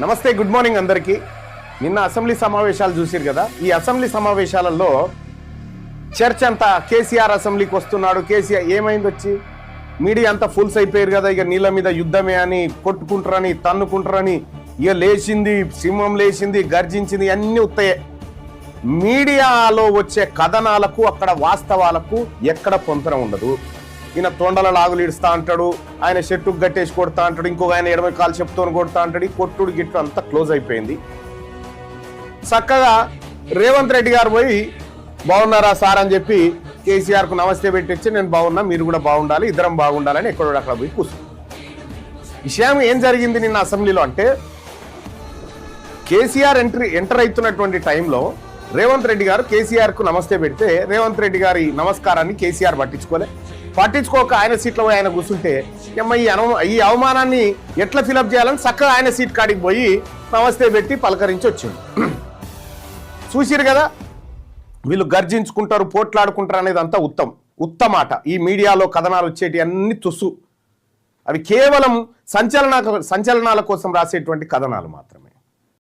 నమస్తే good morning అందరికీ. నిన్న అసెంబ్లీ సమావేశాలు చూసిరు కదా? ఈ అసెంబ్లీ సమావేశాలలో చర్చ అంతా కేసీఆర్ అసెంబ్లీకి వస్తున్నాడు. కేసీఆర్ ఏమైంది వచ్చి? మీడియా అంతా ఫుల్స్ అయిపోయారు కదా ఇక నీళ్ళ మీద యుద్ధమే అని కొట్టుకుంటారని తన్నుకుంటారని ఇక లేచింది సింహం లేచింది గర్జించింది అన్నీ ఉత్తయే. మీడియాలో వచ్చే కథనాలకు అక్కడ వాస్తవాలకు ఎక్కడ పొంతన ఉండదు. ఈయన తొండల లాగులు ఇడుస్తా అంటాడు ఆయన షెట్టుకు గట్టేసి కొడతా అంటాడు ఇంకొక ఆయన ఎడమ కాలు చెప్తూ కొడతా అంటాడు ఈ కొట్టుడు గిట్టు అంతా క్లోజ్ అయిపోయింది. చక్కగా రేవంత్ రెడ్డి గారు పోయి బాగున్నారా సార్ అని చెప్పి కేసీఆర్కు నమస్తే పెట్టించి నేను బాగున్నా మీరు కూడా బాగుండాలి ఇద్దరం బాగుండాలని ఎక్కడో అక్కడ పోయి కూర్చున్నాను విషయం ఏం జరిగింది నిన్న అసెంబ్లీలో అంటే కేసీఆర్ ఎంట్రీ ఎంటర్ అవుతున్నటువంటి టైంలో రేవంత్ రెడ్డి గారు కేసీఆర్కు నమస్తే పెడితే రేవంత్ రెడ్డి గారి నమస్కారాన్ని కేసీఆర్ పట్టించుకోలే. పట్టించుకోక ఆయన సీట్లో పోయి ఆయన కూర్చుంటే ఏమ్మ ఈ అను ఈ అవమానాన్ని ఎట్లా ఫిలప్ చేయాలని చక్కగా ఆయన సీట్ కాడికి పోయి నమస్తే పెట్టి పలకరించి వచ్చింది చూసిరు కదా? వీళ్ళు గర్జించుకుంటారు పోట్లాడుకుంటారు అనేది అంతా ఉత్తమ్ ఉత్తమాట. ఈ మీడియాలో కథనాలు వచ్చేటి అన్ని తుస్సు అవి కేవలం సంచలన సంచలనాల కోసం రాసేటువంటి కథనాలు మాత్రమే.